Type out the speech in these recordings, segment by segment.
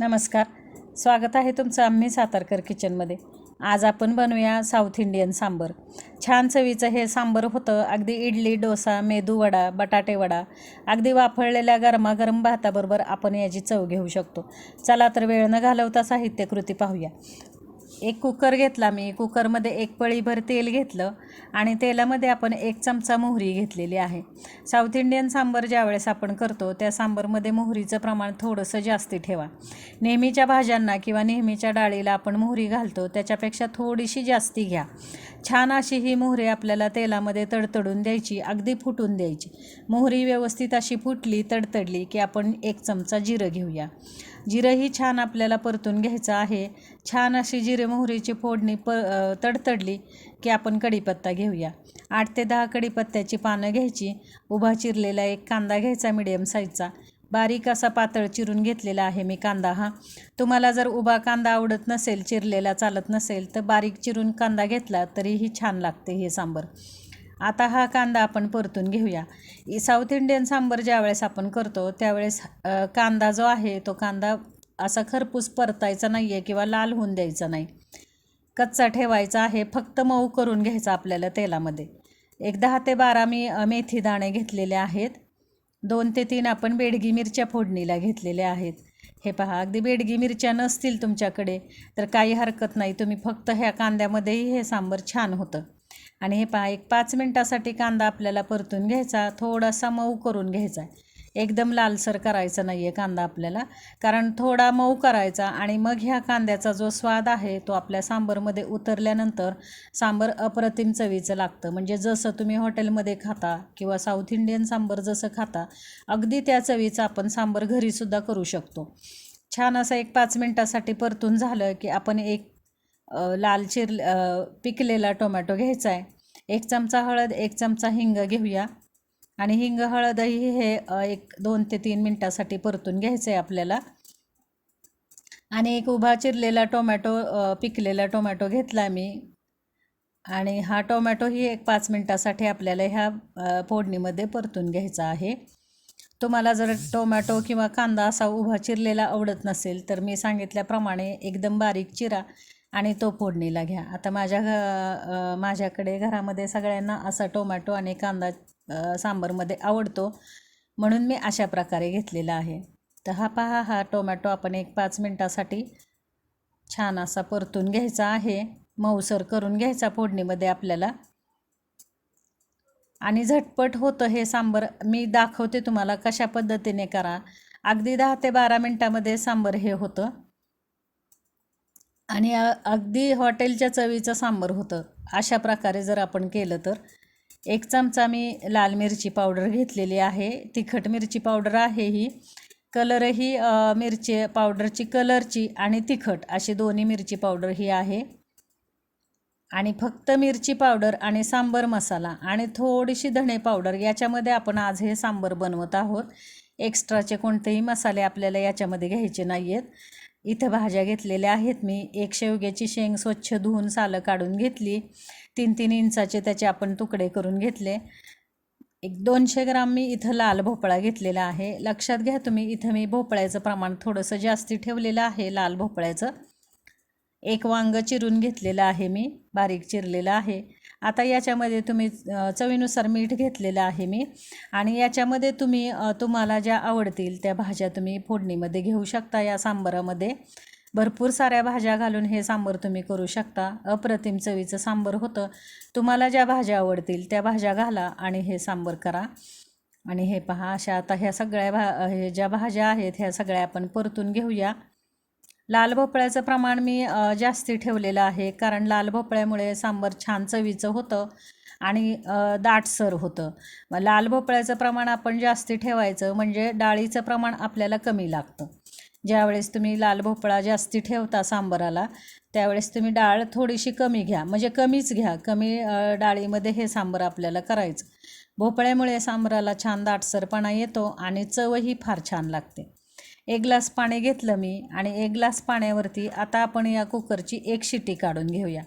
नमस्कार. स्वागत आहे तुमचं आम्ही सातारकर किचनमध्ये. आज आपण बनवूया साऊथ इंडियन सांबर. छान चवीचं हे सांबर होतं अगदी इडली डोसा मेदू वडा बटाटे वडा अगदी वाफळलेल्या गरमागरम भाताबरोबर आपण याची चव घेऊ शकतो. चला तर वेळ न घालवता साहित्यकृती पाहूया. एक कुकर घेतला मी. कुकरमध्ये एक पळीभर तेल घेतलं आणि तेलामध्ये आपण एक चमचा मोहरी घेतलेली आहे. साऊथ इंडियन सांबर ज्यावेळेस आपण करतो त्या सांबरमध्ये मोहरीचं प्रमाण थोडंसं जास्ती ठेवा. नेहमीच्या भाज्यांना किंवा नेहमीच्या डाळीला आपण मोहरी घालतो त्याच्यापेक्षा थोडीशी जास्ती घ्या. छान अशी ही मोहरी आपल्याला तेलामध्ये तडतडून द्यायची अगदी फुटून द्यायची. मोहरी व्यवस्थित अशी फुटली तडतडली की आपण एक चमचा जिरं घेऊया. जिरंही छान आपल्याला परतून घ्यायचं आहे. छान अशी जिरे मोहरीची फोडणी प तडतडली की आपण कढीपत्ता घेऊया. आठ ते दहा कढीपत्त्याची पानं घ्यायची. उभा चिरलेला एक कांदा घ्यायचा मिडियम साईजचा बारीक असा पातळ चिरून घेतलेला आहे मी कांदा हा. तुम्हाला जर उभा कांदा आवडत नसेल चिरलेला चालत नसेल तर बारीक चिरून कांदा घेतला तरीही छान लागते हे सांबर. आता हा कांदा आपण परतून घेऊया. साऊथ इंडियन सांबर ज्यावेळेस आपण करतो त्यावेळेस कांदा जो आहे तो कांदा असा खरपूस परतायचा नाही आहे किंवा लाल होऊन द्यायचा नाही. कच्चा ठेवायचा आहे फक्त मऊ करून घ्यायचा आपल्याला तेलामध्ये. एक दहा ते बारा मी मेथी दाणे घेतलेले आहेत. दोन ते तीन आपण बेडगी मिरच्या फोडणीला घेतलेल्या आहेत. हे पहा अगदी बेडगी मिरच्या नसतील तुमच्याकडे तर काही हरकत नाही. तुम्ही फक्त ह्या कांद्यामध्येही हे सांबर छान होतं. आणि हे पहा एक पाच मिनटासाठी कांदा आपल्याला परतून घ्यायचा थोडासा मऊ करून घ्यायचा एकदम लालसर करायचा नाही आहे कांदा आपल्याला. कारण थोडा मऊ करायचा आणि मग ह्या कांद्याचा जो स्वाद आहे तो आपल्या सांबरमध्ये उतरल्यानंतर सांबर अप्रतिम चवीचं लागतं. म्हणजे जसं तुम्ही हॉटेलमध्ये खाता किंवा साऊथ इंडियन सांबर जसं खाता अगदी त्या चवीचं आपण सांबर घरीसुद्धा करू शकतो. छान असं एक पाच मिनटासाठी परतून झालं की आपण एक लाल चिर पिकलेला टोमॅटो घ्यायचा आहे एक चमचा हळद एक चमचा हिंग घेऊया. आणि हिंग हळदही हे एक दोन ते तीन मिनटासाठी परतून घ्यायचं आहे आपल्याला. आणि एक उभा चिरलेला टोमॅटो पिकलेला टोमॅटो घेतला मी. आणि हा टोमॅटोही एक पाच मिनटासाठी आपल्याला ह्या फोडणीमध्ये परतून घ्यायचा आहे. तुम्हाला जर टोमॅटो किंवा कांदा असा उभा चिरलेला आवडत नसेल तर मी सांगितल्याप्रमाणे एकदम बारीक चिरा. आणि तो फोडणीला घ्या. आता माझ्या घ माझ्याकडे घरामध्ये सगळ्यांना असा टोमॅटो आणि कांदा सांबरमध्ये आवडतो म्हणून मी अशा प्रकारे घेतलेला आहे. तर हा पहा हा टोमॅटो आपण एक पाच मिनटासाठी छान असा परतून घ्यायचा आहे. मऊसर करून घ्यायचा फोडणीमध्ये आपल्याला. आणि झटपट होतं हे सांबर मी दाखवते तुम्हाला कशा पद्धतीने करा. अगदी दहा ते बारा मिनटामध्ये सांबर हे होतं. आणि अगदी हॉटेलच्या चवीचं सांबर होतं. अशा प्रकारे जर आपण केलं तर. एक चमचा मी लाल मिरची पावडर घेतलेली आहे. तिखट मिरची पावडर आहे ही. कलरही मिरची पावडरची कलरची आणि तिखट अशी दोन्ही मिरची पावडर ही आहे. आणि फक्त मिरची पावडर आणि सांबर मसाला आणि थोडीशी धणे पावडर याच्यामध्ये आपण आज हे सांबर बनवत आहोत. एक्स्ट्राचे कोणतेही मसाले आपल्याला याच्यामध्ये घ्यायचे नाही आहेत इथं भाज्या घेतलेल्या आहेत. मी एक शेवग्याची शेंग स्वच्छ धुवून सालं काढून घेतली. तीन तीन इंचाचे त्याचे आपण तुकडे करून घेतले. एक दोनशे ग्राम मी इथं लाल भोपळा घेतलेला आहे. लक्षात घ्या तुम्ही इथं मी भोपळ्याचं प्रमाण थोडंसं जास्ती ठेवलेलं आहे लाल भोपळ्याचं. एक वांग चिरून घेतलेलं आहे मी बारीक चिरलेलं आहे. आता याच्यामध्ये तुम्ही चवीनुसार मीठ घेतलेलं आहे मी. आणि याच्यामध्ये तुम्ही तुम्हाला ज्या आवडतील त्या भाज्या तुम्ही फोडणीमध्ये घेऊ शकता या सांबारामध्ये. भरपूर साऱ्या भाज्या घालून हे सांबर तुम्ही करू शकता. अप्रतिम चवीचं सांबर होतं. तुम्हाला ज्या भाज्या आवडतील त्या भाज्या घाला आणि हे सांबर करा. आणि हे पहा अशा आता ह्या सगळ्या भा हे ज्या भाज्या आहेत ह्या सगळ्या आपण परतून घेऊया. लाल भोपळ्याचं प्रमाण मी जास्ती ठेवलेलं आहे. कारण लाल भोपळ्यामुळे सांबर छान चवीचं होतं आणि दाटसर होतं. लाल भोपळ्याचं प्रमाण आपण जास्ती ठेवायचं म्हणजे डाळीचं प्रमाण आपल्याला कमी लागतं. ज्यावेळेस तुम्ही लाल भोपळा जास्ती ठेवता सांबराला त्यावेळेस तुम्ही डाळ थोडीशी कमी घ्या. म्हणजे कमीच घ्या. कमी डाळीमध्ये हे सांबर आपल्याला करायचं. भोपळ्यामुळे सांबराला छान दाटसरपणा येतो आणि चवही फार छान लागते. एक ग्लास पाणी घेतलं मी आणि एक ग्लास पाण्यावरती आता आपण या कुकरची एक शिट्टी काढून घेऊया.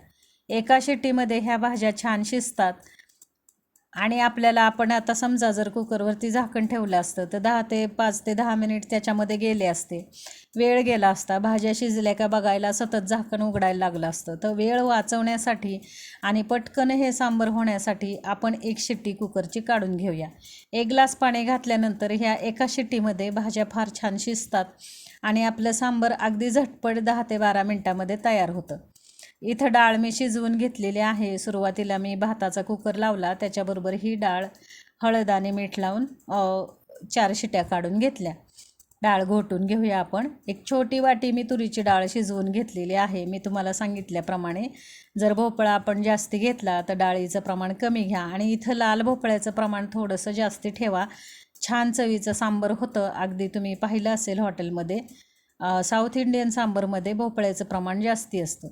एका शिट्टीमध्ये ह्या भाज्या छान शिजतात. आणि आपल्याला आपण आता समजा जर कुकरवरती झाकण ठेवलं असतं तर दहा ते पाच ते दहा मिनिट त्याच्यामध्ये गेले असते. वेळ गेला असता भाज्या शिजल्या का बघायला सतत झाकण उघडायला लागलं असतं. तर वेळ वाचवण्यासाठी आणि पटकन हे सांबर होण्यासाठी आपण एक शिट्टी कुकरची काढून घेऊया. एक ग्लास पाणी घातल्यानंतर ह्या एका शिट्टीमध्ये भाज्या फार छान शिजतात आणि आपलं सांबर अगदी झटपट दहा ते बारा मिनटामध्ये तयार होतं. इथं डाळ मी शिजवून घेतलेली आहे. सुरुवातीला मी भाताचा कुकर लावला. त्याच्याबरोबर ही डाळ हळद आणि मीठ लावून चार शिट्या काढून घेतल्या. डाळ घोटून घेऊया आपण. एक छोटी वाटी मी तुरीची डाळ शिजवून घेतलेली आहे. मी तुम्हाला सांगितल्याप्रमाणे जर भोपळा आपण जास्ती घेतला तर डाळीचं प्रमाण कमी घ्या आणि इथं लाल भोपळ्याचं प्रमाण थोडंसं जास्ती ठेवा. छान चवीचं सांबर होतं. अगदी तुम्ही पाहिलं असेल हॉटेलमध्ये. साऊथ इंडियन सांबरमध्ये भोपळ्याचं प्रमाण जास्ती असतं.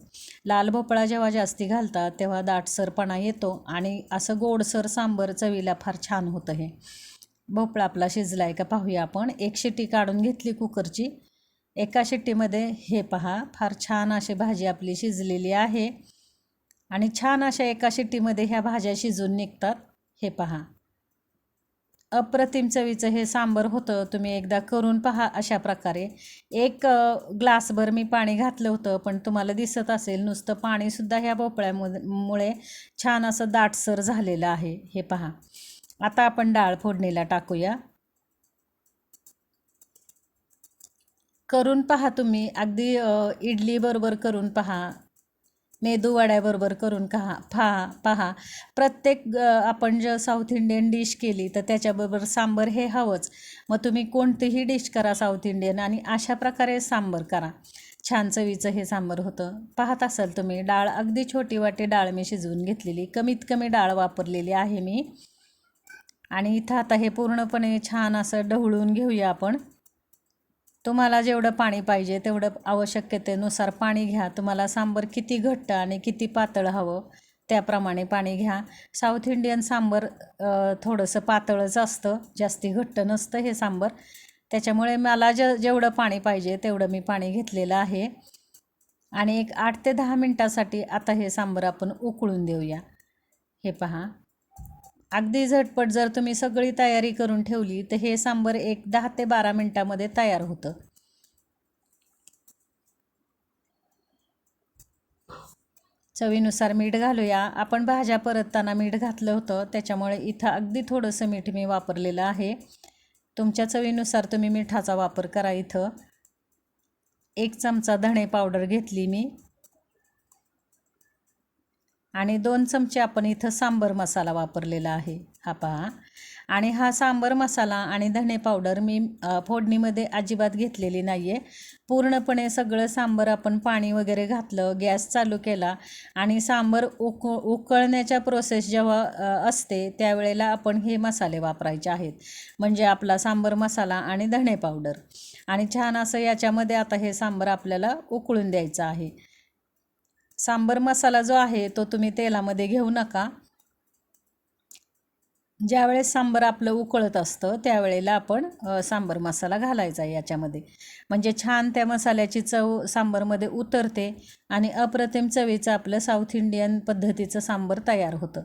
लाल भोपळा जेव्हा जास्ती घालतात तेव्हा दाटसरपणा येतो आणि असं गोडसर सांबर चवीला फार छान होतं हे. भोपळा आपला शिजला आहे का पाहूया आपण. एक शिट्टी काढून घेतली कुकरची. एका शिट्टीमध्ये हे पहा फार छान अशी भाजी आपली शिजलेली आहे. आणि छान अशा एका शिट्टीमध्ये ह्या भाज्या शिजून निघतात. हे पहा. अप्रतिम चवीचं हे सांबर होतं तुम्ही एकदा करून पहा अशा प्रकारे. एक ग्लासभर मी पाणी घातलं होतं पण तुम्हाला दिसत असेल नुसतं पाणीसुद्धा ह्या भोपळ्यामुळे मुळे छान असं दाटसर झालेलं आहे. हे पहा. आता आपण डाळ फोडणीला टाकूया. करून पहा तुम्ही. अगदी इडलीबरोबर इडली बरोबर करून पहा. मेदू वड्याबरोबर करून खा पहा पहा. प्रत्येक आपण जर साऊथ इंडियन डिश केली तर त्याच्याबरोबर सांबर हे हवंच. मग तुम्ही कोणतीही डिश करा साऊथ इंडियन आणि अशा प्रकारे सांबर करा. छान चवीचं हे सांबर होतं. पाहत असाल तुम्ही डाळ अगदी छोटी वाटी डाळ मी शिजवून घेतलेली. कमीत कमी डाळ वापरलेली आहे मी. आणि इथं आता हे पूर्णपणे छान असं ढवळून घेऊया आपण. तुम्हाला जेवढं पाणी पाहिजे तेवढं आवश्यकतेनुसार पाणी घ्या. तुम्हाला सांबर किती घट्ट आणि किती पातळ हवं त्याप्रमाणे पाणी घ्या. साऊथ इंडियन सांबर थोडंसं पातळच असतं जास्ती घट्ट नसतं हे सांबर. त्याच्यामुळे मला जे जेवढं पाणी पाहिजे तेवढं मी पाणी घेतलेलं आहे. आणि एक आठ ते दहा मिनटासाठी आता हे सांबर आपण उकळून देऊया. हे पहा. अगदी झटपट जर तुम्ही सगळी तयारी करून ठेवली तर हे सांबर एक दहा ते बारा मिनटामध्ये तयार होतं. चवीनुसार मीठ घालूया. आपण भाज्या परतताना मीठ घातलं होतं त्याच्यामुळे इथं अगदी थोडंसं मीठ मी वापरलेलं आहे. तुमच्या चवीनुसार तुम्ही मिठाचा वापर करा इथं. एक चमचा धणे पावडर घेतली मी. आणि दोन चमचे आपण इथं सांबर मसाला वापरलेला आहे हा पहा. आणि हा सांबर मसाला आणि धणे पावडर मी फोडणीमध्ये अजिबात घेतलेली नाही आहे पूर्णपणे सगळं सांबर आपण पाणी वगैरे घातलं गॅस चालू केला आणि सांबर उक उकळण्याच्या प्रोसेस जेव्हा असते त्यावेळेला आपण हे मसाले वापरायचे आहेत. म्हणजे आपला सांबर मसाला आणि धणे पावडर. आणि छान असं याच्यामध्ये आता हे सांबर आपल्याला उकळून द्यायचं आहे. सांबर मसाला जो आहे तो तुम्ही तेलामध्ये घेऊ नका. ज्यावेळेस सांबर आपलं उकळत असतं त्यावेळेला आपण सांबर मसाला घालायचा याच्यामध्ये. म्हणजे छान त्या मसाल्याची चव सांबरमध्ये उतरते आणि अप्रतिम चवीचं आपलं साऊथ इंडियन पद्धतीचं सांबर तयार होतं.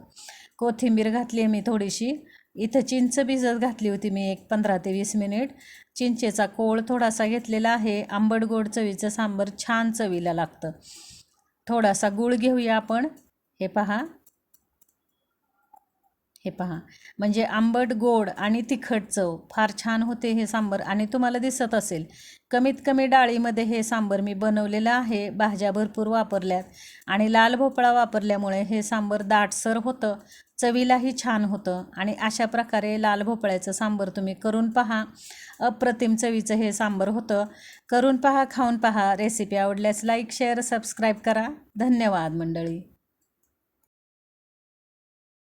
कोथिंबीर घातली आहे मी थोडीशी. इथं चिंच भिजत घातली होती मी एक पंधरा ते वीस मिनिट. चिंचेचा कोळ थोडासा घेतलेला आहे. आंबट गोड चवीचं सांबर छान चवीला लागतं. थोडासा गूळ घेऊया आपण. हे पहा. हे पहा. म्हणजे आंबट गोड आणि तिखट चव फार छान होते हे सांबर आणि तुम्हाला दिसत असेल. कमीत कमी डाळीमध्ये हे सांबर मी बनवलेलं आहे भाज्या भरपूर वापरल्यात आणि लाल भोपळा वापरल्यामुळे हे सांबर दाटसर होतं चवीलाही छान होतं आणि अशा प्रकारे लाल भोपळ्याचं सांबर तुम्ही करून पहा. अप्रतिम चवीचं हे सांबर होतं. करून पहा खाऊन पहा. रेसिपी आवडल्यास लाईक शेअर सबस्क्राईब करा. धन्यवाद मंडळी.